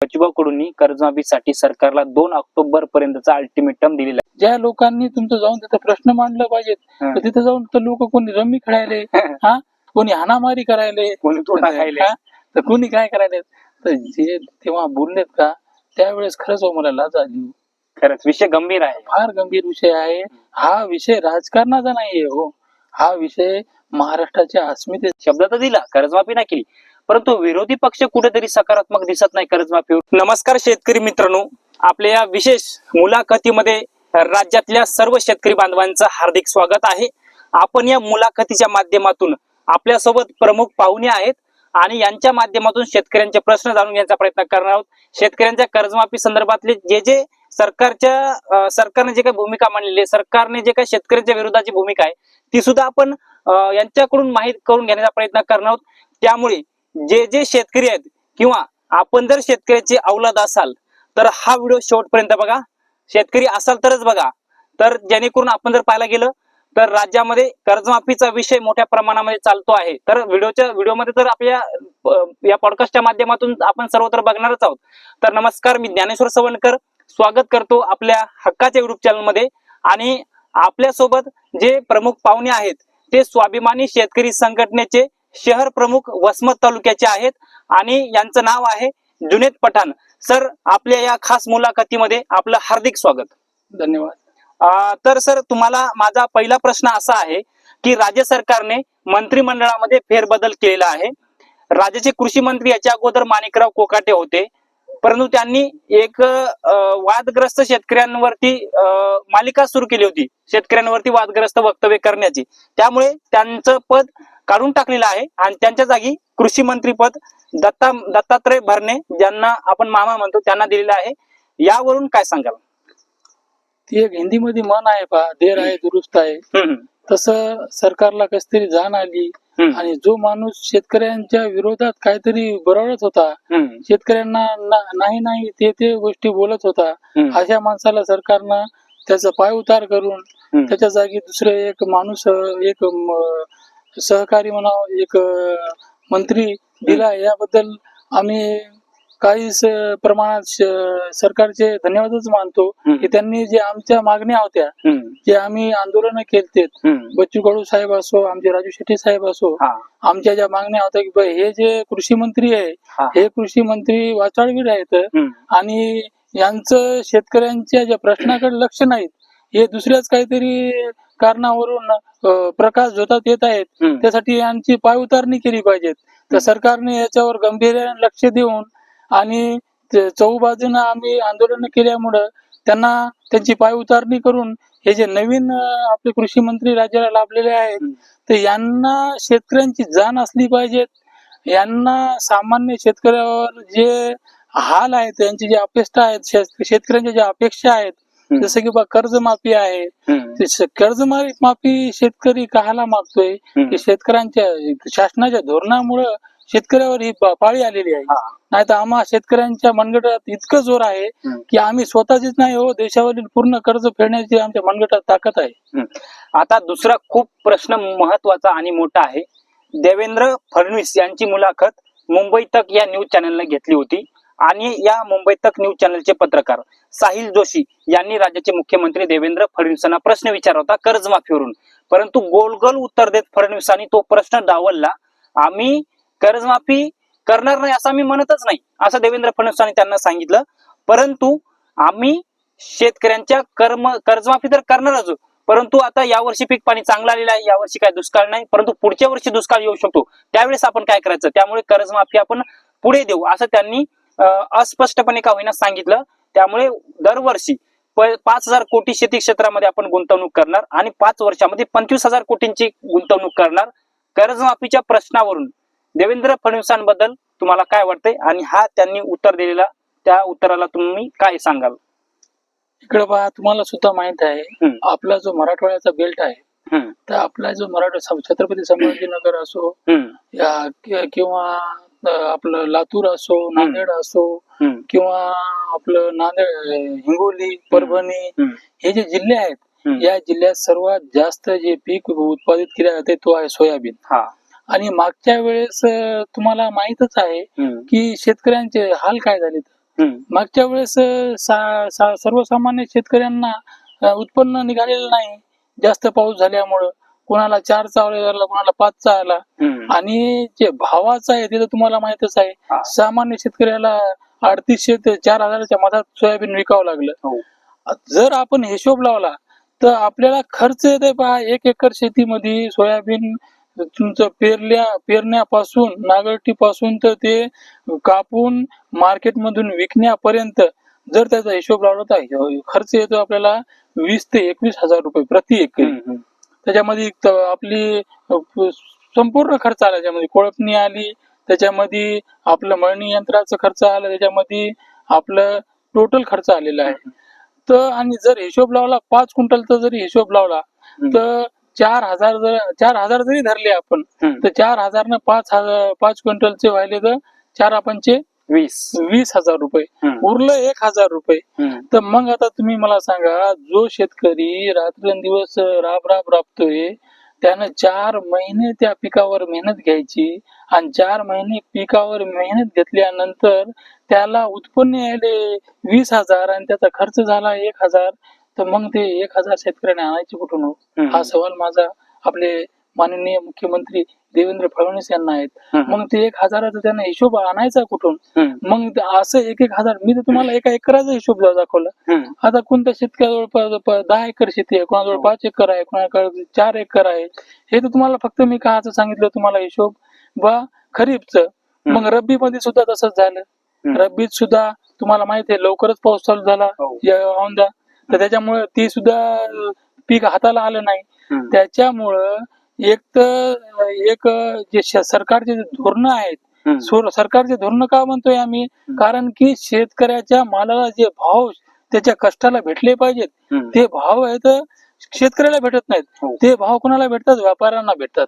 बचूभाऊ कडूंनी कर्जमाफीसाठी सरकारला दोन ऑक्टोबर पर्यंतचा अल्टिमेटम दिलेला ज्या लोकांनी तुमचं जाऊन तिथं प्रश्न मांडलं पाहिजेत हं. तर तिथं जाऊन तर लोक कोणी रम्मी खेळायले हा? कोणी हाणामारी करायले कोणी तोटा खायले. हा? तर कोणी काय करायले? तर जे तेव्हा बोललेत का त्यावेळेस खरंच हो मला लाज आली खरंच विषय गंभीर आहे. फार गंभीर विषय आहे. हा विषय राजकारणाचा नाहीये हो. हा विषय महाराष्ट्राच्या अस्मिते शब्द तर दिला कर्जमाफी नाही केली. परंतु विरोधी पक्ष कुठेतरी सकारात्मक दिसत नाही कर्जमाफीवर नमस्कार शेतकरी मित्रांनो. आपल्या या विशेष मुलाखतीमध्ये राज्यातल्या सर्व शेतकरी बांधवांचं हार्दिक स्वागत आहे. आपण या मुलाखतीच्या माध्यमातून आपल्यासोबत प्रमुख पाहुणे आहेत आणि यांच्या माध्यमातून शेतकऱ्यांचे प्रश्न जाणून घेण्याचा प्रयत्न करणार आहोत. शेतकऱ्यांच्या कर्जमाफी संदर्भातले जे जे सरकारच्या सरकारने जे काही भूमिका मांडलेली आहे सरकारने जे काही शेतकऱ्यांच्या विरोधाची भूमिका आहे ती सुद्धा आपण यांच्याकडून माहीत करून घेण्याचा प्रयत्न करणार आहोत. त्यामुळे जे जे शेतकरी आहेत किंवा आपण जर शेतकऱ्याचे अवलाद असाल तर हा व्हिडिओ शेवटपर्यंत बघा. शेतकरी असाल तरच बघा. तर जेणेकरून आपण जर पाहायला गेलं तर राज्यामध्ये कर्जमाफीचा विषय मोठ्या प्रमाणामध्ये चालतो आहे. तर व्हिडिओच्या व्हिडिओमध्ये तर आपल्या या पॉडकास्टच्या माध्यमातून आपण सर्वत्र बघणारच आहोत. तर नमस्कार मी ज्ञानेश्वर सवणकर स्वागत करतो आपल्या हक्काच्या युट्यूब चॅनलमध्ये आणि आपल्यासोबत जे प्रमुख पाहुणे आहेत ते स्वाभिमानी शेतकरी संघटनेचे शहर प्रमुख वसमत तालुक्याचे आहेत आणि यांचं नाव आहे जुनेद पठाण. सर आपल्या या खास मुलाखतीमध्ये आपलं हार्दिक स्वागत. धन्यवाद. तर सर तुम्हाला माझा पहिला प्रश्न असा आहे की राज्य सरकारने मंत्रिमंडळामध्ये फेरबदल केलेला आहे. राज्याचे कृषी मंत्री याच्या अगोदर माणिकराव कोकाटे होते. परंतु त्यांनी एक वादग्रस्त शेतकऱ्यांवरती अं, मालिका सुरू केली होती. शेतकऱ्यांवरती वादग्रस्त वक्तव्य करण्याची. त्यामुळे त्यांचं पद काढून टाकलेलं आहे. आणि त्यांच्या जागी कृषी मंत्री पद दत्ता दत्तात्रय भरणे ज्यांना आपण मामा म्हणतो त्यांना दिलेलं आहे. यावरून काय सांगाल? ती एक हिंदीमध्ये मन आहे पहा देर आहे दुरुस्त आहे. तसं सरकारला कशी तरी जाण आली. आणि जो माणूस शेतकऱ्यांच्या विरोधात काहीतरी बरळत होता शेतकऱ्यांना ना- नाही नाही ते ते गोष्टी बोलत होता अशा माणसाला सरकारनं त्याचा पाय उतार करून. त्याच्या जागी दुसरं एक माणूस एक सहकारी म्हणावं एक मंत्री दिला याबद्दल आम्ही काही प्रमाणात सरकारचे धन्यवादच मानतो. की त्यांनी जे आमच्या मागण्या होत्या जे आम्ही आंदोलन केलते. बच्चू कडू साहेब असो आमचे राजू शेट्टी साहेब असो आमच्या ज्या मागण्या होत्या की हे जे कृषी मंत्री आहे हा. कृषी मंत्री वाचाळवीर आहेत आणि यांचं शेतकऱ्यांच्या ज्या प्रश्नाकडे लक्ष नाहीत हे दुसऱ्याच काहीतरी कारणावरून प्रकाश झोतात येत आहेत. त्यासाठी यांची पायउतारणी केली पाहिजेत तर सरकारने याच्यावर गंभीर्याने लक्ष देऊन आणि ते चहूबाजूनं आम्ही आंदोलन केल्यामुळं त्यांना त्यांची पायउतारणी करून हे जे नवीन आपले कृषी मंत्री राज्याला लाभलेले आहेत. तर यांना शेतकऱ्यांची जाण असली पाहिजेत यांना सामान्य शेतकऱ्यावर जे हाल आहेत त्यांची जे अपेक्षा आहेत शेत- शेतकऱ्यांच्या ज्या अपेक्षा आहेत. जसं की बा कर्जमाफी आहे. कर्जमाफी माफी शेतकरी काहाला मागतोय. की शेतकऱ्यांच्या शासनाच्या धोरणामुळं शेतकऱ्यावर ही पाळी आलेली आहे. नाही तर आम्हा शेतकऱ्यांच्या मनगटात इतकं जोर आहे. की आम्ही स्वतःचीच नाही हो देशावरील पूर्ण कर्ज फेडण्याची आमच्या मनगटात ताकद आहे. आता दुसरा खूप प्रश्न महत्त्वाचा आणि मोठा आहे. देवेंद्र फडणवीस यांची मुलाखत मुंबई तक या न्यूज चॅनलने घेतली होती. आणि या मुंबई तक न्यूज चॅनलचे पत्रकार साहिल जोशी यांनी राज्याचे मुख्यमंत्री देवेंद्र फडणवीसांना प्रश्न विचारला होता कर्जमाफीवरून. परंतु गोलगोल उत्तर देत फडणवीसांनी तो प्रश्न डावलला आम्ही कर्जमाफी करणार नाही असं आम्ही म्हणतच नाही असं देवेंद्र फडणवीसांनी त्यांना सांगितलं. परंतु आम्ही शेतकऱ्यांच्या कर्म कर्जमाफी तर करणारच परंतु आता यावर्षी पीक पाणी चांगलं आलेलं आहे यावर्षी काय दुष्काळ नाही परंतु पुढच्या वर्षी दुष्काळ येऊ शकतो. त्यावेळेस आपण काय करायचं? त्यामुळे कर्जमाफी आपण पुढे देऊ असं त्यांनी अस्पष्टपणे का होईना सांगितलं. त्यामुळे दरवर्षी पाच हजार कोटी शेती क्षेत्रामध्ये आपण गुंतवणूक करणार आणि पाच वर्षामध्ये पंचवीस हजार कोटींची गुंतवणूक करणार. कर्जमाफीच्या प्रश्नावरून देवेंद्र फडणवीसांबद्दल तुम्हाला काय वाटतंय? आणि हा त्यांनी उत्तर दिलेला त्या उत्तराला तुम्ही काय सांगाल? इकडे पहा तुम्हाला सुद्धा माहीत आहे. आपला जो मराठवाड्याचा बेल्ट आहे तर आपला जो मराठा छत्रपती संभाजीनगर असो या किंवा आपलं लातूर असो नांदेड असो किंवा आपलं नांदेड हिंगोली परभणी हे जे जिल्हे आहेत. या जिल्ह्यात सर्वात जास्त जे पीक उत्पादित केले जाते तो आहे सोयाबीन. हा. आणि मागच्या वेळेस तुम्हाला माहीतच आहे की शेतकऱ्यांचे हाल काय झाले. मागच्या वेळेस सर्वसामान्य शेतकऱ्यांना उत्पन्न निघालेलं नाही जास्त पाऊस झाल्यामुळं. कोणाला चार चावले झाला कोणाला पाचचा आला हम्म. आणि जे भावाचं आहे ते तर तुम्हाला माहितच. आहे सामान्य शेतकऱ्याला अडतीसशे ते चार हजाराच्या मधात सोयाबीन विकावं लागलं हो. जर आपण हिशोब लावला तर आपल्याला खर्च येते पहा एक एकर शेतीमध्ये सोयाबीन तुमचं पेरल्या पेरण्यापासून नागरटीपासून तर ते कापून मार्केटमधून विकण्यापर्यंत जर त्याचा हिशोब लावला तर खर्च येतो आपल्याला वीस ते एकवीस हजार रुपये प्रति एकरी. त्याच्यामध्ये आपली संपूर्ण खर्च आला त्याच्यामध्ये कोळपणी आली त्याच्यामध्ये आपलं मळणी यंत्राचा खर्च आला त्याच्यामध्ये आपलं टोटल खर्च आलेला आहे तर आणि जर हिशोब लावला पाच क्विंटलचा जरी हिशोब लावला. तर चार हजार जर चार हजार जरी धरले आपण. तर चार हजार पाच हजार पाच क्विंटलचे व्हायले तर चार आपणचे वीस वीस हजार रुपये. उरलं एक हजार रुपये. तर मग आता तुम्ही मला सांगा जो शेतकरी रात्रंदिवस राब राब राबतोय त्यानं चार महिने त्या पिकावर मेहनत घ्यायची आणि चार महिने पिकावर मेहनत घेतल्यानंतर त्याला उत्पन्न यायले वीस हजार आणि त्याचा खर्च झाला एक हजार तर मग ते एक हजार शेतकऱ्याने आणायचे कुठून हो? हा सवाल माझा आपले माननीय मुख्यमंत्री देवेंद्र फडणवीस यांना आहेत. मग ते एक हजाराचा त्यांना हिशोब आणायचा कुठून. मग असं एक एक हजार मी तर तुम्हाला एका एकराचा हिशोब दाखवला. आता कोणत्या शेतकऱ्याजवळ दहा एकर शेती आहे कोणाजवळ हो. पाच एकर आहे कोणाकडे चार एकर आहे हे तर तुम्हाला फक्त मी काचं सांगितलं तुम्हाला हिशोब बा खरीपचं मग रब्बी मध्ये सुद्धा तसंच झालं. रब्बीत सुद्धा तुम्हाला माहिती आहे लवकरच पाऊस चालू झाला हो. औंधा तर त्याच्यामुळे ती सुद्धा पीक हाताला आलं नाही. त्याच्यामुळं एक तर एक जे सरकारचे जे धोरणं आहेत सरकारचे धोरणं का म्हणतोय आम्ही? कारण की शेतकऱ्याच्या मालाला जे भाव त्याच्या कष्टाला भेटले पाहिजेत. ते भाव आहेत शेतकऱ्याला भेटत नाहीत. हो. ते भाव कोणाला भेटतात? व्यापाऱ्यांना भेटतात.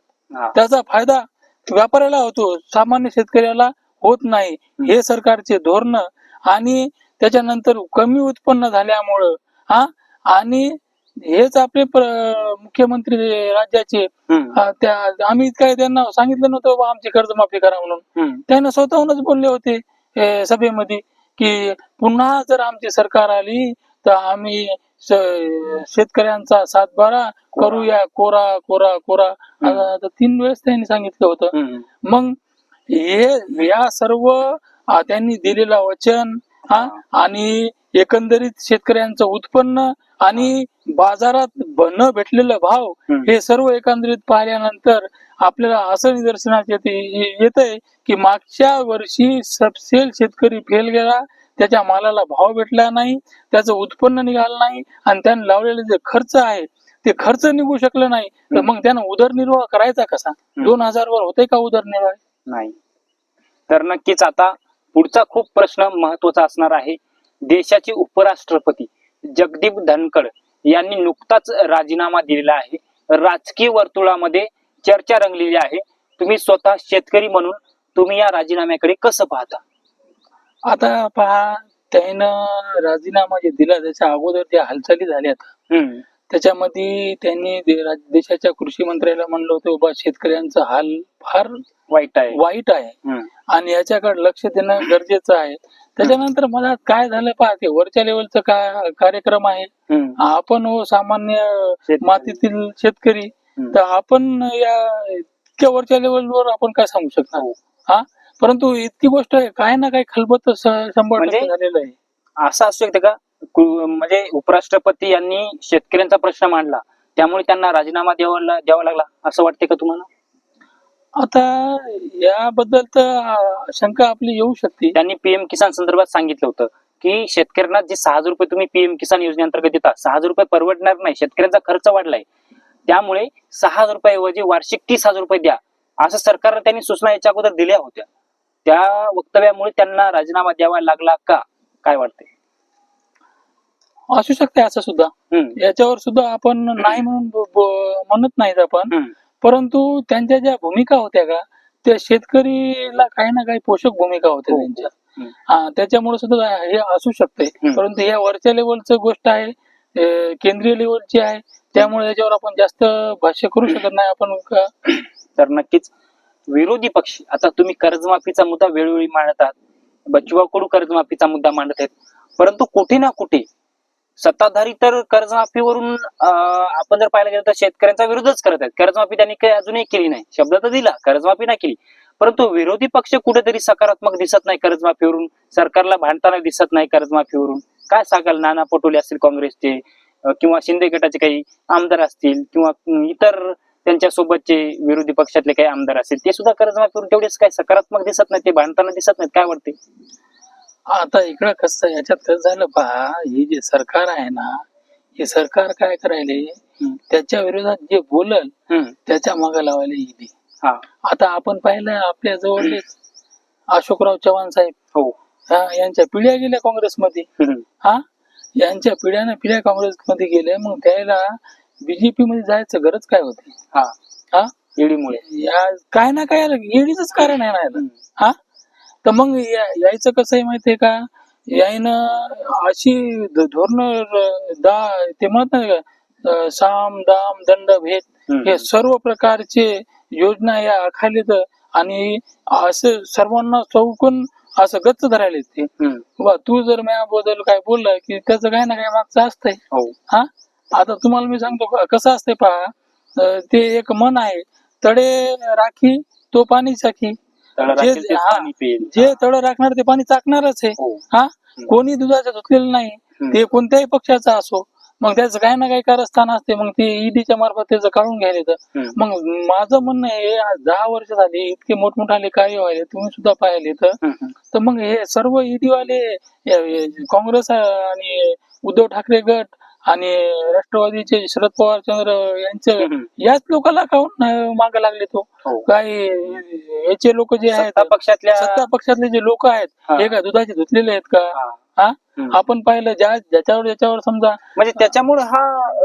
त्याचा फायदा व्यापाऱ्याला होतो. सामान्य शेतकऱ्याला होत नाही. हे सरकारचे धोरण आणि त्याच्यानंतर कमी उत्पन्न झाल्यामुळं हा आणि हेच आपले मुख्यमंत्री राज्याचे त्या आम्ही काय त्यांना सांगितलं नव्हतं बा आमची कर्जमाफी करा म्हणून. त्यानं स्वतःहूनच बोलले होते सभेमध्ये की पुन्हा जर आमची सरकार आली तर आम्ही शेतकऱ्यांचा सातबारा करूया कोरा कोरा कोरा. तीन वेळेस त्यांनी सांगितलं होतं. मग हे या सर्व त्यांनी दिलेलं वचन हा. आणि एकंदरीत शेतकऱ्यांचं उत्पन्न आणि बाजारात न भेटलेला भाव. हे सर्व एकंदरीत पाहिल्यानंतर आपल्याला असं निदर्शनास येते येत आहे की मागच्या वर्षी सबसेल शेतकरी फेल गेला त्याच्या मालाला भाव भेटला नाही त्याचं उत्पन्न निघालं नाही आणि त्याने लावलेले जे खर्च आहे ते खर्च निघू शकलं नाही. तर मग त्यानं उदरनिर्वाह करायचा कसा? दोन हजार वर होते का उदरनिर्वाह? नाही. तर नक्कीच आता पुढचा खूप प्रश्न महत्त्वाचा असणार आहे. देशाचे उपराष्ट्रपती जगदीप धनखड यांनी नुकताच राजीनामा दिलेला आहे. राजकीय वर्तुळामध्ये चर्चा रंगलेली आहे. तुम्ही स्वतः शेतकरी म्हणून तुम्ही या राजीनाम्याकडे कसं पाहता? आता पहा त्यानं राजीनामा जे दिला त्याच्या अगोदर ज्या हालचाली झाल्यात हम्म. त्याच्यामध्ये त्यांनी देशाच्या कृषी मंत्र्याला म्हणलं होतं बाबा शेतकऱ्यांचा हाल फार वाईट आहे वाईट आहे. आणि याच्याकडे लक्ष देणं गरजेचं आहे त्याच्यानंतर मला काय झालं पाहते वरच्या लेवलचा का कार्यक्रम आहे. आपण हो सामान्य. मातीतील शेतकरी. तर आपण या इतक्या वरच्या लेवलवर आपण काय सांगू शकणार हो. हा परंतु इतकी गोष्ट आहे काय ना काय खलबत स- शंभर म्हणजे? झालेलं आहे असं असू शकते कु- म्हणजे उपराष्ट्रपती यांनी शेतकऱ्यांचा प्रश्न मांडला. त्यामुळे त्यांना राजीनामा द्यावा द्यावा लागला. असं वाटते का तुम्हाला? आता याबद्दल तर शंका आपली येऊ शकते. त्यांनी पीएम किसान संदर्भात सांगितलं होतं की शेतकऱ्यांना जे सहा हजार रुपये तुम्ही पीएम किसान योजनेअंतर्गत देता सहा हजार रुपये परवडणार नाही. शेतकऱ्यांचा खर्च वाढलाय. त्यामुळे सहा हजार रुपयाऐवजी वार्षिक तीस हजार रुपये द्या. असं सरकारनं त्यांनी सूचना याच्या अगोदर दिल्या होत्या. त्या वक्तव्यामुळे त्यांना राजीनामा द्यावा लागला का? काय वाटते असू शकते असं सुद्धा. याच्यावर सुद्धा आपण नाही म्हणून म्हणत नाहीत आपण. परंतु त्यांच्या ज्या भूमिका होत्या का त्या शेतकरीला काही ना काही पोषक भूमिका होत्या हो. त्यांच्या. त्याच्यामुळे सुद्धा हे असू शकते. परंतु या वरच्या लेवलचं गोष्ट आहे केंद्रीय लेवलची आहे त्यामुळे याच्यावर आपण जास्त भाष्य करू शकत नाही आपण तर नक्कीच विरोधी पक्ष आता तुम्ही कर्जमाफीचा मुद्दा वेळोवेळी मांडतात बच्चूभाऊ कडू कर्जमाफीचा मुद्दा मांडत आहेत परंतु कुठे ना कुठे सत्ताधारी तर कर्जमाफीवरून आपण जर पाहायला गेलं तर शेतकऱ्यांचा विरोधच करत आहेत. कर्जमाफी त्यांनी काही अजूनही केली नाही. शब्द तर दिला कर्जमाफी नाही केली. परंतु विरोधी पक्ष कुठेतरी सकारात्मक दिसत नाही कर्जमाफीवरून. सरकारला भांडताना दिसत नाही कर्जमाफीवरून. काय सांगाल? नाना पटोले असतील काँग्रेसचे किंवा शिंदे गटाचे काही आमदार असतील किंवा इतर त्यांच्या सोबतचे विरोधी पक्षातले काही आमदार असतील ते सुद्धा कर्जमाफीवरून तेवढेच काही सकारात्मक दिसत नाही ते भांडताना दिसत नाहीत. काय वाटते आता इकडं कसं याच्यात कसं झालं पहा हे जे सरकार आहे ना हे सरकार काय करायले. त्याच्या विरोधात जे बोलल. त्याच्यामागे लावायला ईडी हा. आता आपण पाहिलं आपल्या जवळलेच अशोकराव चव्हाण साहेब. हो. हा यांच्या पिढ्या गेल्या काँग्रेसमध्ये. हा यांच्या पिढ्याने पिढ्या काँग्रेसमध्ये गेल्या मग त्याला बीजेपी मध्ये जायचं गरज काय होती? हा. हा? ईडीमुळे या काय ना काय ईडीच कारण आहे ना. हा? तर मग यायचं कसं आहे माहितीये का? यायनं अशी धोरण दा ते म्हणत नाही का? साम दाम दंड भेद. हे सर्व प्रकारचे योजना या आखालीत आणि असं सर्वांना चौकून असं गच्च धरायला ते. तू जर माझ्याबद्दल काय बोलला की त्याचं काय ना काय मागचं असतंय. हो. हा? आता तुम्हाला मी सांगतो कसं असतंय पहा ते एक मन आहे तडे राखी तो पाणी साखी. तळ जे- राखेल तेच हा. पाणी पिईल. जे तळ राखणार ते पाणी चाकणारच आहे. हो. हा? कोणी दुधाचं धुतलेलं नाही. ते कोणत्याही पक्षाचा असो मग त्याचं काही ना काही कारस्थान असते. मग ते ईडीच्या मार्फत त्याचं काढून घ्यायला येतं. हम्म. मग माझं म्हणणं आहे आज दहा वर्ष झाली इतके मोठमोठाले कार्य व्हायले तुम्ही सुद्धा पाहिले तर हम्म. तर मग हे सर्व ईडी वाले या- या- काँग्रेस आणि उद्धव ठाकरे गट आणि राष्ट्रवादीचे शरद पवार चंद्र यांचं. याच लोकांना काहून माग लागले तो हो काय याचे लोक जे आहेत पक्षातल्या सत्ता पक्षातले जे लोक आहेत हा. हे का दुधाचे धुतलेले आहेत का हा. आपण पाहिलं ज्या ज्याच्यावर ज्याच्यावर समजा म्हणजे त्याच्यामुळे हा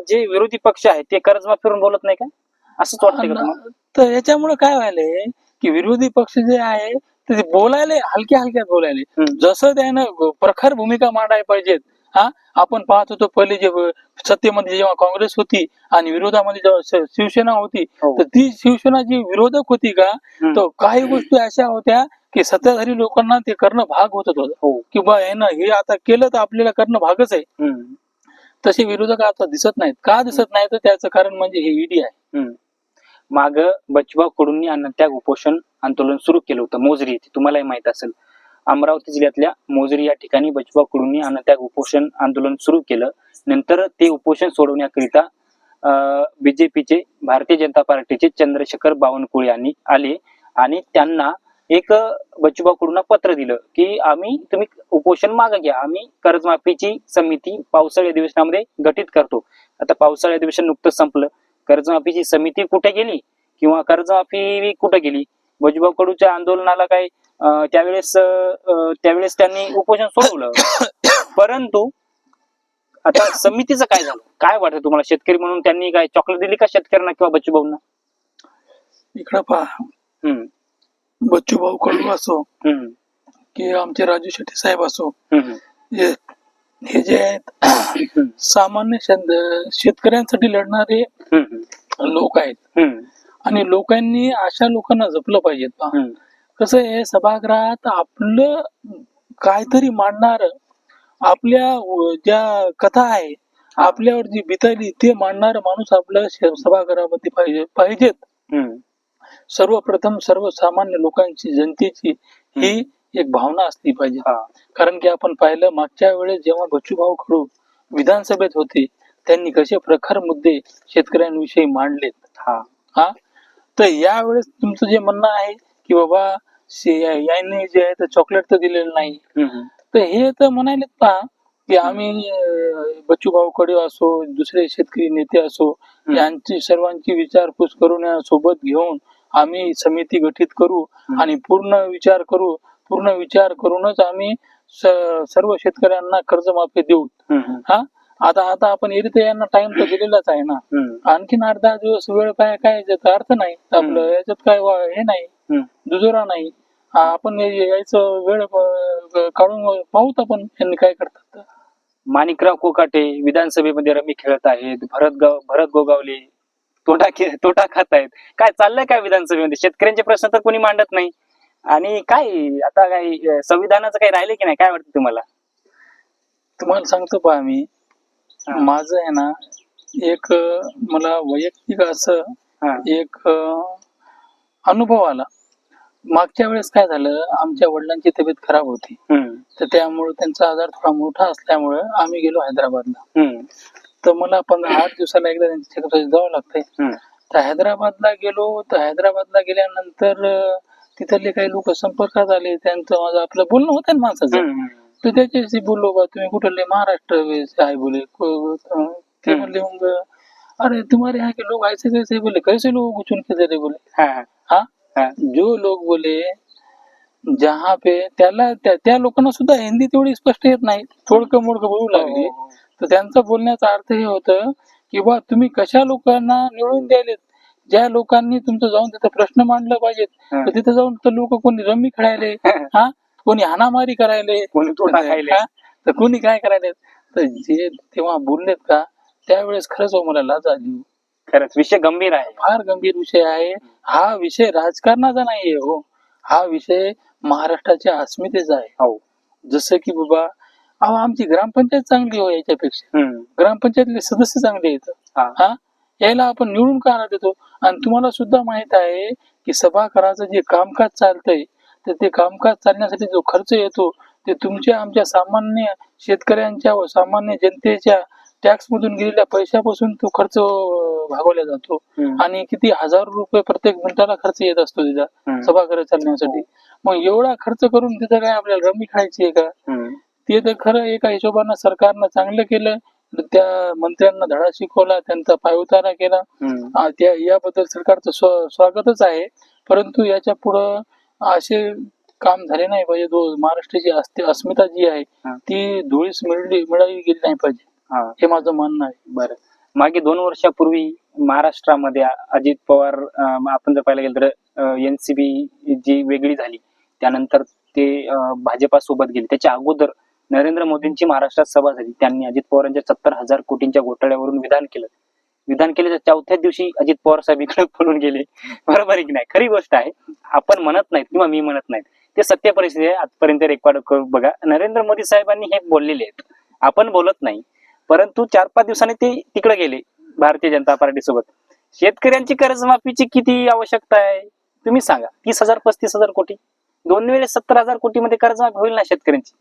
जे विरोधी पक्ष आहे ते कर्जमाफीवरून बोलत नाही का असंच तुम्हाला तर याच्यामुळे काय व्हायलंय की विरोधी पक्ष जे आहे ते बोलायला हलक्या हलक्यात बोलायले. जसं त्यानं प्रखर भूमिका मांडायला पाहिजेत हा? आपण पाहत होतो पहिले जे सत्तेमध्ये जेव्हा काँग्रेस होती आणि विरोधामध्ये जेव्हा शिवसेना होती हो. तर ती शिवसेना जी विरोधक होती का. तर काही गोष्टी अशा होत्या की सत्ताधारी लोकांना ते करणं भाग होत होतं हो. की बा हे ना हे आता केलं तर आपल्याला करणं भागच आहे. तसे विरोधक आता दिसत नाहीत. का दिसत नाही तर त्याचं कारण म्हणजे हे ईडी आहे. हम्म. माग बचवा कडूंनी अन्नत्याग उपोषण आंदोलन सुरू केलं होतं. मोजरी येथे तुम्हालाही माहीत असेल. अमरावती जिल्ह्यातल्या मोजरी या ठिकाणी बचवा कडूंनी अन्नत्याग उपोषण आंदोलन सुरू केलं. नंतर ते उपोषण सोडवण्याकरिता बीजेपीचे भारतीय जनता पार्टीचे चंद्रशेखर बावनकुळे यांनी आले आणि त्यांना एक बचुबा कडून पत्र दिलं की आम्ही तुम्ही उपोषण मागे घ्या. आम्ही कर्जमाफीची समिती पावसाळी अधिवेशनामध्ये गठीत करतो. आता पावसाळी अधिवेशन नुकतंच संपलं. कर्जमाफीची समिती कुठे गेली? किंवा कर्जमाफी कुठे गेली? बजुभाऊ कडूच्या आंदोलनाला काय त्यावेळेस त्यावेळेस त्यांनी उपोषण सोडवलं. परंतु आता समितीचं काय झालं? काय वाटतं तुम्हाला? शेतकरी म्हणून त्यांनी काय चॉकलेट दिली का शेतकऱ्यांना किंवा बच्चूभाऊंना? इकडं पहा. बच्चू भाऊ कडू असो की आमचे राजू शेट्टी साहेब असो हे जे आहेत सामान्य शेत- शेतकऱ्यांसाठी लढणारे लोक आहेत. आणि लोकांनी अशा लोकांना जपलं पाहिजेत कसं आहे सभागृहात आपलं काहीतरी मांडणार आपल्या ज्या कथा आहे आपल्यावर जी बिताली ते मांडणार माणूस आपल्या सभागृहामध्ये पाहिजे पाहिजेत. सर्वप्रथम सर्वसामान्य लोकांची जनतेची ही एक भावना असली पाहिजे. कारण की आपण पाहिलं मागच्या वेळेस जेव्हा बच्चूभाऊ कडू विधानसभेत होते त्यांनी कसे प्रखर मुद्दे शेतकऱ्यांविषयी मांडलेत. हा, हा? तर यावेळेस तुमचं जे म्हणणं आहे की बाबा यांनी जे आहे ते चॉकलेट तर दिलेलं नाही. तर हे तर म्हणालेत पहा की आम्ही बच्चू भाऊकडे असो दुसरे शेतकरी नेते असो यांची सर्वांची विचारपूस करून सोबत घेऊन आम्ही समिती गठीत करू. आणि पूर्ण विचार करू. पूर्ण विचार करूनच आम्ही सर्व शेतकऱ्यांना कर्जमाफी देऊ. हा? आता आता आपण एरिते यांना टाइम तर दिलेलाच आहे ना. आणखीन आठ दहा दिवस वेळ काय काय अर्थ नाही. आपलं याच्यात काय हे नाही. दुजोरा नाही. आपण यायचं वेळ काढून पाहूत आपण यांनी काय करतात माणिकराव कोकाटे विधानसभेमध्ये रमी खेळत आहेत भरत गाव भरत गोगावले तोटा तोटा खात आहेत. काय चाललंय काय विधानसभेमध्ये? शेतकऱ्यांचे प्रश्न तर कोणी मांडत नाही. आणि काय आता काय संविधानाचं काही राहिले की नाही? काय वाटतं तुम्हाला? तुम्हाला सांगतो पहा मी. माझं आहे ना एक मला वैयक्तिक असं. एक अनुभव आला मागच्या वेळेस काय झालं आमच्या वडिलांची तब्येत खराब होती. तर त्यामुळे त्यांचा आजार थोडा मोठा असल्यामुळे आम्ही गेलो हैदराबादला. तर मला पंधरा आठ दिवसाला एकदा त्यांच्या चेकअपसाठी जावं लागतंय. तर हैदराबादला गेलो तर हैदराबादला गेल्यानंतर तिथले काही लोक संपर्कात आले त्यांचं माझं आपलं बोलणं होतं ना माणसाचं. तर त्याच्याशी बोललो बा तुम्ही कुठले महाराष्ट्र आहे बोले ते. म्हणले मग अरे तुम्हारे यहाँ के लोग ऐसे कैसे बोले कैसे लोगों चुन के रहे बोले हा, हा. हाँ हा. जो लोग बोले जहाँ पे त्याला त्या त्या लोकांना सुद्धा हिंदी तेवढी स्पष्ट येत नाही थोडकं मोडकं बोलू लागले हो, हो, तर त्यांचा बोलण्याचा अर्थ हे होतं की बा तुम्ही कशा लोकांना निवडून द्यायलेत ज्या लोकांनी तुमचं जाऊन तिथं प्रश्न मांडलं पाहिजेत हा. तर तिथं जाऊन तर लोक कोणी रम्मी खेळायले हा कोणी हाणामारी करायले कोणी. हा? तर कोणी काय करायले तर जे तेव्हा बोललेत का त्यावेळेस खरंच हो मला लाज आली खरंच. विषय गंभीर आहे. फार गंभीर विषय आहे. हा विषय राजकारणाचा नाहीये हो. हा विषय महाराष्ट्राच्या अस्मितेचा आहे. हो. जसं की बाबा अहो आमची ग्रामपंचायत चांगली हो याच्यापेक्षा. ग्रामपंचायतले सदस्य चांगले आहेत. हा. हा? यायला आपण निवडून का देतो आणि तुम्हाला सुद्धा माहीत आहे की सभागृहाचं जे कामकाज चालतंय तर ते कामकाज चालण्यासाठी जो खर्च येतो ते तुमच्या आमच्या सामान्य शेतकऱ्यांच्या व सामान्य जनतेच्या टॅक्स मधून गेलेल्या पैशापासून तो खर्च भागवला जातो. आणि किती हजारो रुपये प्रत्येक मिनिटाला खर्च येत असतो तिचा. सभागृह चालण्यासाठी मग एवढा खर्च करून तिथं काय आपल्याला रमी खेळायची आहे का. ते तर खरं एका हिशोबानं सरकारनं चांगलं केलं त्या मंत्र्यांना धडा शिकवला त्यांचा पायउतारा केला त्या याबद्दल सरकारचं स्व- स्वागतच आहे परंतु याच्या पुढं असे काम झाले नाही पाहिजे जो महाराष्ट्राची अस्मिता जी आहे. ती धुळीस मिळली मिळाली गेली नाही पाहिजे हा. हे माझं म्हणणं आहे. बरं. मागे दोन वर्षापूर्वी महाराष्ट्रामध्ये अजित पवार आपण जर पाहायला गेलं तर एनसीबी जी वेगळी झाली त्यानंतर ते अं, भाजपासोबत गेले. त्याच्या अगोदर नरेंद्र मोदींची महाराष्ट्रात सभा झाली. त्यांनी अजित पवारांच्या सत्तर हजार कोटींच्या घोटाळ्यावरून विधान केलं. विधान केल्याच्या चौथ्या दिवशी अजित पवार साहेब इकडे पळून गेले. बरोबर की नाही? खरी गोष्ट आहे. आपण म्हणत नाहीत किंवा मी म्हणत नाहीत. ते सत्य परिस्थिती आहे. आजपर्यंत रेकॉर्ड करून बघा. नरेंद्र मोदी साहेबांनी हे बोललेले आहेत. आपण बोलत नाही. परंतु चार पाच दिवसांनी ते तिकडे गेले भारतीय जनता पार्टी सोबत शेतकऱ्यांची कर्जमाफीची किती आवश्यकता आहे? तुम्ही सांगा. तीस हजार पस्तीस हजार कोटी. दोन वेळेस सत्तर हजार कोटी मध्ये कर्जमाफी होईल ना शेतकऱ्यांची?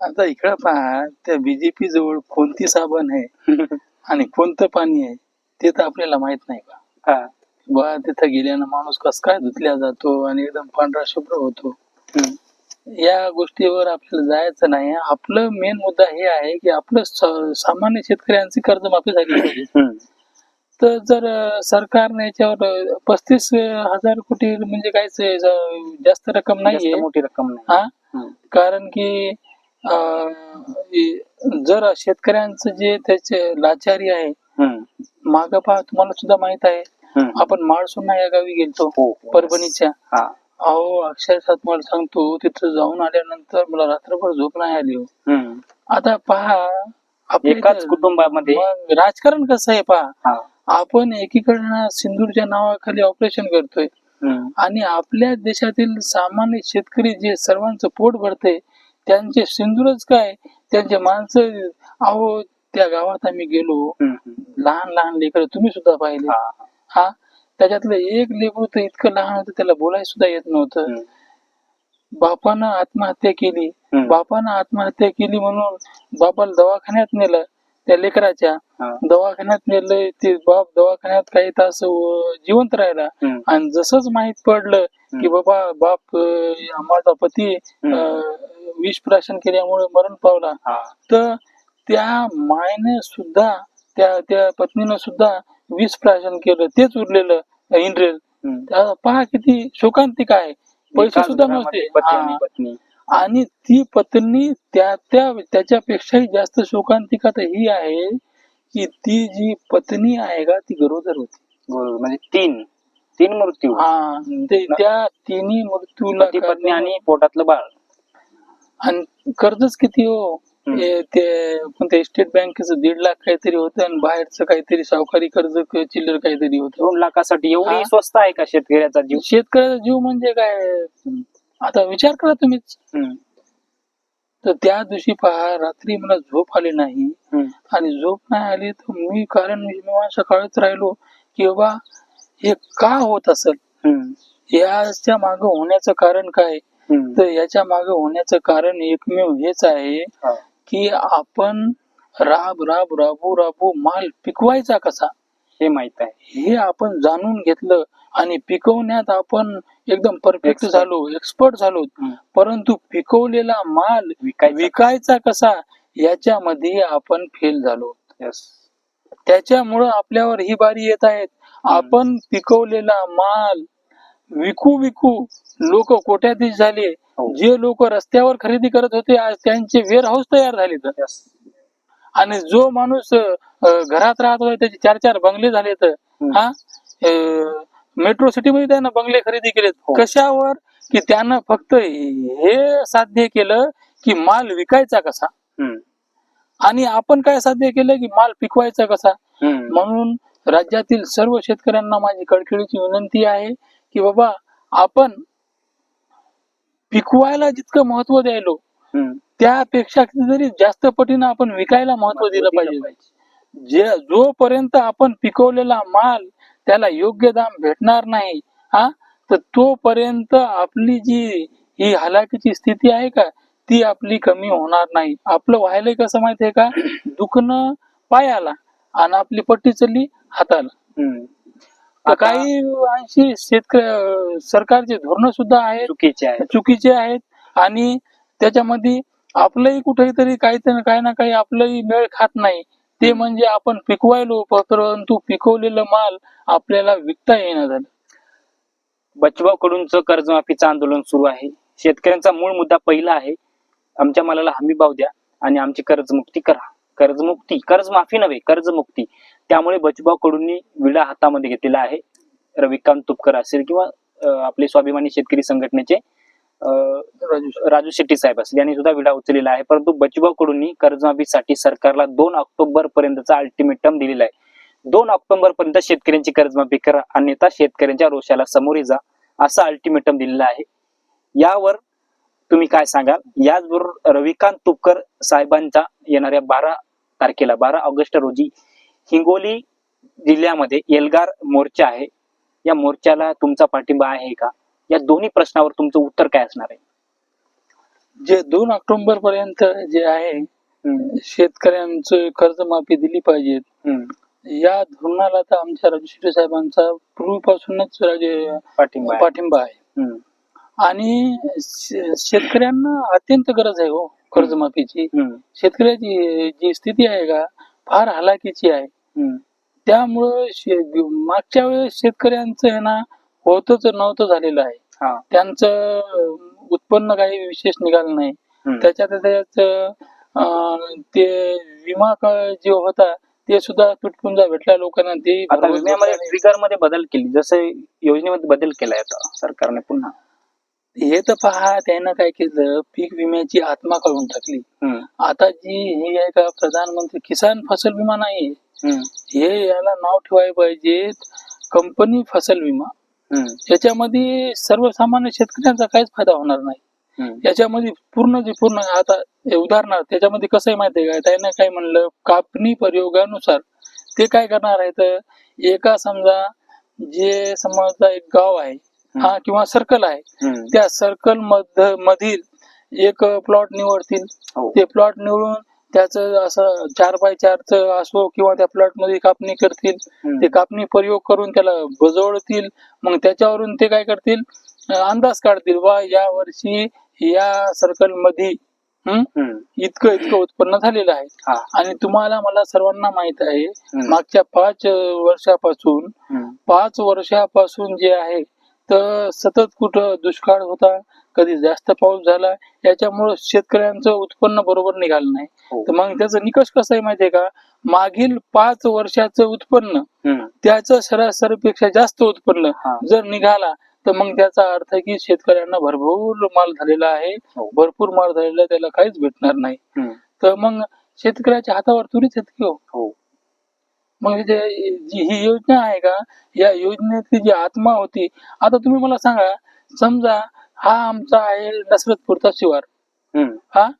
आता इकडं पहा त्या बीजेपी जवळ कोणती साबण आहे आणि कोणतं पाणी आहे ते तर आपल्याला माहीत नाही का हा. बा तिथं गेल्यानं माणूस कस काय धुतल्या जातो आणि एकदम पांढरा शुभ्र होतो. या गोष्टीवर आपल्याला जायचं नाही आपलं मेन मुद्दा हे आहे की आपलं सामान्य शेतकऱ्यांची कर्जमाफी झाली पाहिजे. तर जर सरकारने याच्यावर पस्तीस हजार कोटी म्हणजे काहीच जास्त रक्कम नाहीये मोठी रक्कम नाही हा. कारण की जर शेतकऱ्यांचं जे त्याचे लाचारी आहे हम्म. माग पहा तुम्हाला सुद्धा माहीत आहे. आपण माळसुन्ना या गावी गेलतो हो, हो. परभणीच्या. अहो अक्षरशः तुम्हाला सांगतो तिथं जाऊन आल्यानंतर मला रात्रभर झोप नाही आली हो. हम्म. आता पहा आपल्या एकाच इथं- कुटुंबामध्ये मग राजकारण कसं आहे पहा हा. आपण एकीकडनं सिंदूरच्या नावाखाली ऑपरेशन करतोय हम्म. आणि आपल्या देशातील सामान्य शेतकरी जे सर्वांचं पोट भरते त्यांचे सिंदूरच काय त्यांचे माणसं अहो त्या गावात आम्ही गेलो. हम्म. लहान लहान लेकर तुम्ही सुद्धा पाहिले हा. हा त्याच्यातलं एक लेकरू तर इतकं लहान होतं त्याला बोलायला सुद्धा येत नव्हतं. बापानं आत्महत्या केली. बापानं आत्महत्या केली म्हणून बापाला दवाखान्यात नेलं त्या लेकराच्या. दवाखान्यात नेलंय ते बाप दवाखान्यात काही तास जिवंत राहिला. आणि जसंच माहीत पडलं की बाबा बाप माझा पती विष प्राशन केल्यामुळे मरण पावला. तर त्या मायने सुद्धा त्या त्या पत्नीनं सुद्धा विष प्राशन केलं तेच उरलेलं. त्या पहा किती शोकांतिक आहे. पैसे सुद्धा नव्हते आणि. पत्नी आणि ती पत्नी त्या त्या त्याच्यापेक्षाही जास्त शोकांतिका तर ही आहे की ती जी पत्नी आहे का ती गरोदर होती. म्हणजे तीन तीन मृत्यू. हा त्या तिन्ही मृत्यूला पती पत्नी आणि पोटातलं बाळ. आणि कर्जच किती हे? ते कोणत्या स्टेट बँकेचं दीड लाख काहीतरी होतं आणि बाहेरचं काहीतरी सावकारी कर्ज क- चिल्लर काहीतरी होतं दोन लाखासाठी एवढी हा. स्वस्त आहे का शेतकऱ्याचा जीव शेतकऱ्याचा जीव म्हणजे काय आता विचार करा तुम्हीच हम्म. तर त्या दिवशी पहा रात्री मला झोप आली नाही हम्म. आणि झोप नाही आली तर मी कारण मी असं कळत राहिलो की बाबा हे का होत असेल हम्म. याच्या मागे होण्याचं कारण काय हम्म. तर याच्या मागे होण्याचं कारण एकमेव हेच आहे हा. की आपण राब राब राबू राबू माल पिकवायचा कसा हे माहीत आहे हे आपण जाणून घेतलं आणि पिकवण्यात आपण एकदम परफेक्ट. झालो एक्सपर्ट झालो. परंतु पिकवलेला माल विकायचा कसा याच्यामध्ये आपण फेल झालो. त्याच्यामुळं आपल्यावर ही बारी येत आहेत आपण पिकवलेला माल विकू विकू लोक कोट्याधीश झाले. जे लोक रस्त्यावर खरेदी करत होते आज त्यांचे वेअर हाऊस तयार झाले तर. आणि जो माणूस घरात राहत होता त्याचे चार चार बंगले झाले तर. हा मेट्रो सिटी मध्ये त्यानं बंगले खरेदी केलेत हो. कशावर की त्यानं फक्त हे साध्य केलं की माल विकायचा कसा. आणि आपण काय साध्य केलं की माल पिकवायचा कसा. म्हणून राज्यातील सर्व शेतकऱ्यांना माझी कळकळीची विनंती आहे की बाबा आपण पिकवायला जितकं महत्त्व द्यायलो. त्यापेक्षा कितीतरी जास्त पटीनं आपण विकायला महत्त्व दिलं पाहिजे. जे जोपर्यंत आपण पिकवलेला माल त्याला योग्य दाम भेटणार नाही हा तर तोपर्यंत आपली जी ही हलाखीची स्थिती आहे का ती आपली कमी होणार नाही. आपलं व्हायलंय कसं माहितीये का? दुखणं पायाला आणि आपली पट्टी चालली हाताला. काही अंशी शेतकरी सरकारचे धोरण सुद्धा आहेत. चुकीचे आहे चुकीचे आहेत. आणि त्याच्यामध्ये आपलंही कुठेतरी काही तर काही ना काही आपलंही मेळ खात नाही. ते म्हणजे आपण पिकवायलो परंतु पिकवलेलं माल आपल्याला विकता येईना झालं. बचवा कडूनच कर्जमाफीचं आंदोलन सुरू आहे. शेतकऱ्यांचा मूळ मुद्दा पहिला आहे आमच्या मालाला हमी भाव द्या आणि आमची कर्जमुक्ती करा. कर्जमुक्ती कर्जमाफी नव्हे कर्जमुक्ती. त्यामुळे बचवा कडूंनी विडा हातामध्ये घेतलेला आहे. रविकांत तुपकर असेल किंवा आपले स्वाभिमानी शेतकरी संघटनेचे अं, राजू शेट्टी. साहेब असतील यांनी सुद्धा विडा उचललेला आहे. परंतु बचवा कडूंनी कर्जमाफीसाठी सरकारला दोन ऑक्टोबर पर्यंतचा अल्टिमेटम दिलेला आहे. दोन ऑक्टोबर पर्यंत शेतकऱ्यांची कर्जमाफी करा अन्यथा शेतकऱ्यांच्या रोषाला सामोरे जा असा अल्टिमेटम दिलेला आहे. यावर तुम्ही काय सांगाल? याचबरोबर रविकांत तुपकर साहेबांचा येणाऱ्या बारा तारखेला बारा ऑगस्ट रोजी हिंगोली जिल्ह्यामध्ये एल्गार मोर्चा आहे. या मोर्चाला तुमचा पाठिंबा आहे का? या दोन्ही प्रश्नावर तुमचं उत्तर काय असणार आहे? जे दोन ऑक्टोबर पर्यंत जे आहे शेतकऱ्यांचं कर्जमाफी दिली पाहिजे. हम्म. या धोरणाला तर आमच्या राजू साहेबांचा पूर्वीपासूनच पाठिंबा आहे. पाठिंबा आहे. आणि शे- शेतकऱ्यांना अत्यंत गरज आहे हो कर्जमाफीची. हम्म, शेतकऱ्याची जी स्थिती आहे का फार हलाखीची आहे. हम्म. त्यामुळं शे- मागच्या वेळेस शेतकऱ्यांचं आहे ना होतच नव्हतं झालेलं आहे. हा, त्यांचं अं, उत्पन्न काही विशेष निघालं नाही. हम्म. त्याच्यात अं, ते विमा क- जे होता ते सुद्धा तुटपुंजा भेटला लोकांना. ते आता विम्यामध्ये ट्रिगरमध्ये बदल केली. जसं योजनेमध्ये बदल केलाय आता सरकारने पुन्हा. हे तर पहा त्यानं काय केलं? पीक विम्याची आत्मा काढून टाकली. आता जी हे आहे का प्रधानमंत्री किसान फसल विमा नाही हे याला नाव ठेवायला पाहिजे कंपनी फसल विमा. याच्यामध्ये सर्वसामान्य शेतकऱ्यांचा काहीच फायदा होणार नाही. याच्यामध्ये पूर्ण जे पूर्ण आता उदाहरणार्थ त्याच्यामध्ये कसं आहे माहितीये का? त्यानं काय म्हणलं कापणी प्रयोगानुसार ते काय करणार आहे तर एका समजा जे समजा एक गाव आहे हा किंवा सर्कल आहे. त्या सर्कल मध मधील एक प्लॉट निवडतील. हो. ते प्लॉट निवडून त्याचं असं चार बाय चारच असो किंवा त्या प्लॉटमध्ये कापणी करतील. ते कापणी प्रयोग करून त्याला बजवतील. मग त्याच्यावरून ते काय करतील? अंदाज काढतील. वा या वर्षी या सर्कलमध्ये इतकं इतकं उत्पन्न झालेलं आहे. हा, आणि तुम्हाला मला सर्वांना माहीत आहे मागच्या पाच वर्षापासून पाच वर्षापासून जे आहे तर सतत कुठं दुष्काळ होता कधी जास्त पाऊस झाला याच्यामुळे शेतकऱ्यांचं उत्पन्न बरोबर निघालं नाही हो. तर मग त्याचा निकष कसा आहे माहितीये का मागील पाच वर्षाचं उत्पन्न त्याचं सरासरीपेक्षा जास्त उत्पन्न. जर निघाला तर मग त्याचा अर्थ की शेतकऱ्यांना भरपूर माल झालेला आहे हो. भरपूर माल झालेला त्याला काहीच भेटणार नाही. तर मग शेतकऱ्याच्या हातावर तुरीच येत की हो हो मग जे जी ही योजना आहे का? या योजनेतली जी आत्मा होती आता तुम्ही मला सांगा समजा हा आमचा आहे नसरतपूरचा शिवार. हा.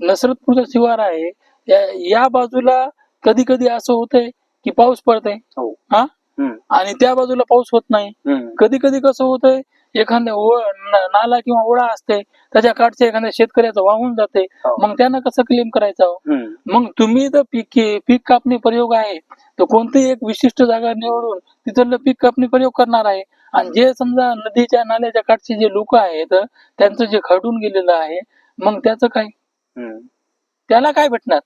नसरतपूरचा शिवार आहे. या- बाजूला कधी कधी असं होतंय की पाऊस पडतंय. हो. हा? आणि त्या बाजूला पाऊस होत नाही. कधी कधी कसं होतंय एखाद्या ओळ नाला किंवा ओढा असते त्याच्या काठच्या एखाद्या शेतकऱ्याचं वाहून जाते हो. मग त्यानं कसं क्लेम करायचं हो? मग तुम्ही जर पीक पीक कापणी प्रयोग आहे तर कोणतीही एक विशिष्ट जागा निवडून तिथलं पीक कापणी प्रयोग करणार आहे आणि जे समजा नदीच्या नाल्याच्या काठचे जे लोक आहेत त्यांचं जे खडून गेलेलं आहे मग त्याचं काय त्याला काय भेटणार.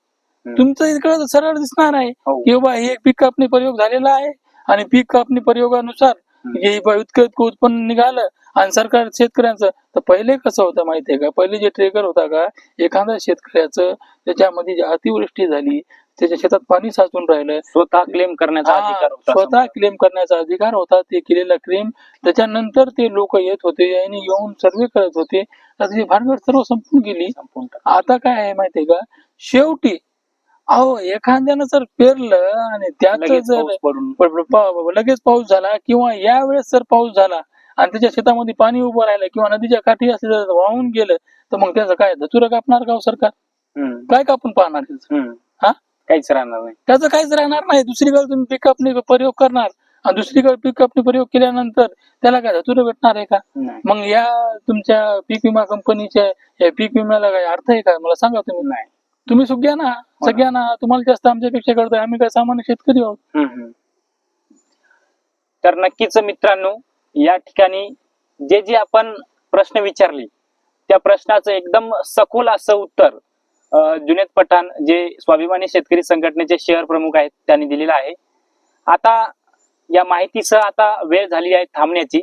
तुमचं इकडे सरळ दिसणार आहे हो. की बाबा हे पीक कापणी प्रयोग झालेला आहे आणि पीक कापणी प्रयोगानुसार बा इतकं इतकं उत्पन्न निघालं. आणि सरकार शेतकऱ्यांचं तर पहिले कसं होतं माहितीये का? पहिले जे ट्रेकर होता का एखाद्या शेतकऱ्याचं त्याच्यामध्ये जी अतिवृष्टी झाली त्याच्या शेतात पाणी साचून राहिलं. स्वतः क्लेम करण्याचा अधिकार स्वतः. क्लेम करण्याचा अधिकार होता ते केलेला क्लेम त्याच्यानंतर ते लोक येत होते आणि येऊन सर्वे करत होते. भानगड सर्व संपून गेली. आता काय आहे माहितीये का? शेवटी अहो एखाद्यानं जर पेरलं आणि त्यात लगेच जर पाऊस पडून. प- प- पा- लगेच पाऊस झाला किंवा यावेळेस जर पाऊस झाला आणि त्याच्या शेतामध्ये पाणी उभं राहिलं किंवा नदीच्या काठी असं जर वाहून गेलं तर मग त्याचं काय? धतुरं कापणार का हो सरकार? हम्म, काय कापून पाहणार त्याचं? हम्म. हा? काहीच राहणार नाही. त्याचं काहीच राहणार नाही. दुसरीकडे तुम्ही पीक कापणी प्रयोग करणार आणि दुसरीकडे पीक कापणी प्रयोग केल्यानंतर त्याला काय धतुरं भेटणार आहे का? नाही. मग या तुमच्या पीक विमा कंपनीच्या या पीक विम्याला काय अर्थ आहे का? मला सांगा तुम्ही. नाही. तुम्ही सगळ्यांना सगळ्यांना तुम्हाला जास्त आमच्यापेक्षा कळतंय आम्ही काय सामान्य शेतकरी आहोत. हम्म. तर नक्कीच मित्रांनो या ठिकाणी जे जे आपण प्रश्न विचारले त्या प्रश्नाचं एकदम सखोल असं उत्तर अं, जुनेद पठाण जे स्वाभिमानी शेतकरी संघटनेचे शहर प्रमुख आहेत त्यांनी दिलेलं आहे. आता या माहितीसह आता वेळ झाली आहे थांबण्याची.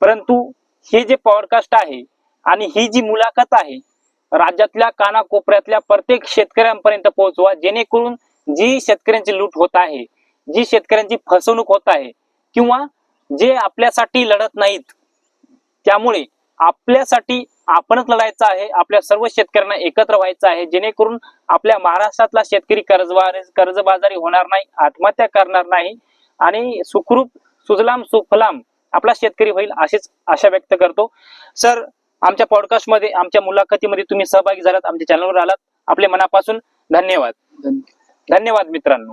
परंतु हे जे पॉडकास्ट आहे आणि ही जी मुलाखत आहे राज्यातल्या कानाकोपऱ्यातल्या प्रत्येक शेतकऱ्यांपर्यंत पोहोचवा जेणेकरून जी शेतकऱ्यांची लूट होत आहे जी शेतकऱ्यांची फसवणूक होत आहे किंवा जे आपल्यासाठी लढत नाहीत त्यामुळे आपल्यासाठी आपणच लढायचं आहे आपल्या सर्व शेतकऱ्यांना एकत्र व्हायचं आहे जेणेकरून आपल्या महाराष्ट्रातला शेतकरी कर्जबाजारी कर्जबाजारी होणार नाही आत्महत्या करणार नाही आणि सुखरूप सुजलाम सुफलाम आपला शेतकरी होईल अशीच आशा व्यक्त करतो. सर आमच्या पॉडकास्टमध्ये आमच्या मुलाखतीमध्ये तुम्ही सहभागी झालात आमच्या चॅनलवर आलात. आपले मनापासून धन्यवाद. धन्यवाद. धन्यवाद मित्रांनो.